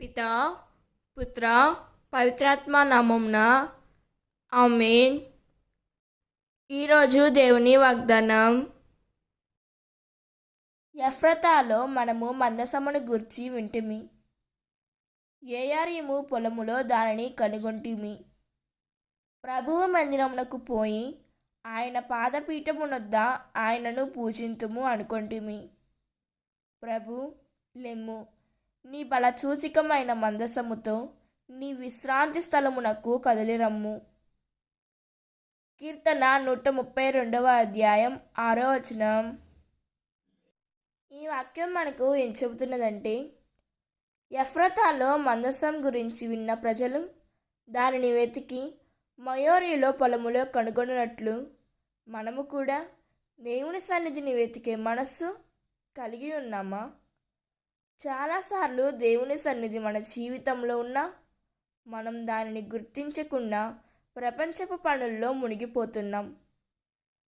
పిత పుత్ర పవిత్రాత్మ నామంన ఆమెన్. ఈరోజు దేవుని వాగ్దానం. ఎఫ్రతాలో మనము మందసమును గుర్చి వింటిమి. ఏయారీము పొలములో దానిని కనుగొంటిమి. ప్రభువు మందిరమునకు పోయి ఆయన పాదపీఠమునొద్ద ఆయనను పూజింతుము అనుకొంటిమి. ప్రభు లెమ్ము. నీ బలచూచికమైన మందసముతో నీ విశ్రాంతి స్థలమునకు కదిలిరమ్ము. కీర్తన నూట ముప్పై రెండవ అధ్యాయం ఆరో వచనం. ఈ వాక్యం మనకు ఏం చెబుతున్నదంటే ఎఫ్రతాలో మందసం గురించి విన్న ప్రజలు దానిని వెతికి మయోరిలో పొలములో కనుగొన్నట్లు మనము కూడా దేవుని సన్నిధిని వెతికే మనస్సు కలిగి ఉన్నామా? చాలాసార్లు దేవుని సన్నిధి మన జీవితంలో ఉన్న మనం దానిని గుర్తించకుండా ప్రపంచపు పనుల్లో మునిగిపోతున్నాం.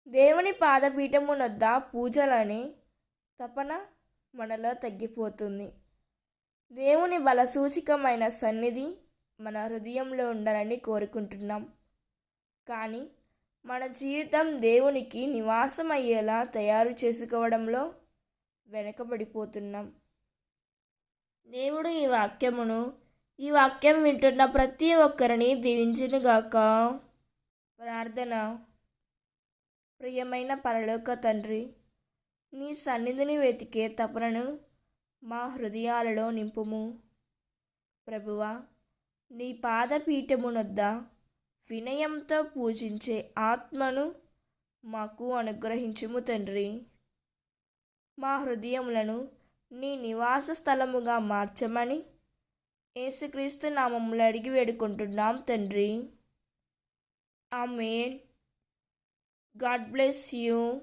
దేవుని పాదపీఠమునొద్ద పూజలని తపన మనలో తగ్గిపోతుంది. దేవుని బలసూచికమైన సన్నిధి మన హృదయంలో ఉండాలని కోరుకుంటున్నాం. కానీ మన జీవితం దేవునికి నివాసం అయ్యేలా తయారు చేసుకోవడంలో వెనకబడిపోతున్నాం. దేవుడు ఈ వాక్యమును ఈ వాక్యం వింటున్న ప్రతి ఒక్కరిని దీవించునుగాక. ప్రార్థన. ప్రియమైన పరలోక తండ్రి నీ సన్నిధిని వెతికే తపనను మా హృదయాలలో నింపుము. ప్రభువా నీ పాదపీఠమునొద్ద వినయంతో పూజించే ఆత్మను మాకు అనుగ్రహించుము తండ్రి. మా హృదయములను నీ నివాస స్థలముగా మార్చమని యేసుక్రీస్తు నామములు అడిగి వేడుకుంటున్నాం తండ్రి. ఆమెన్. God bless you.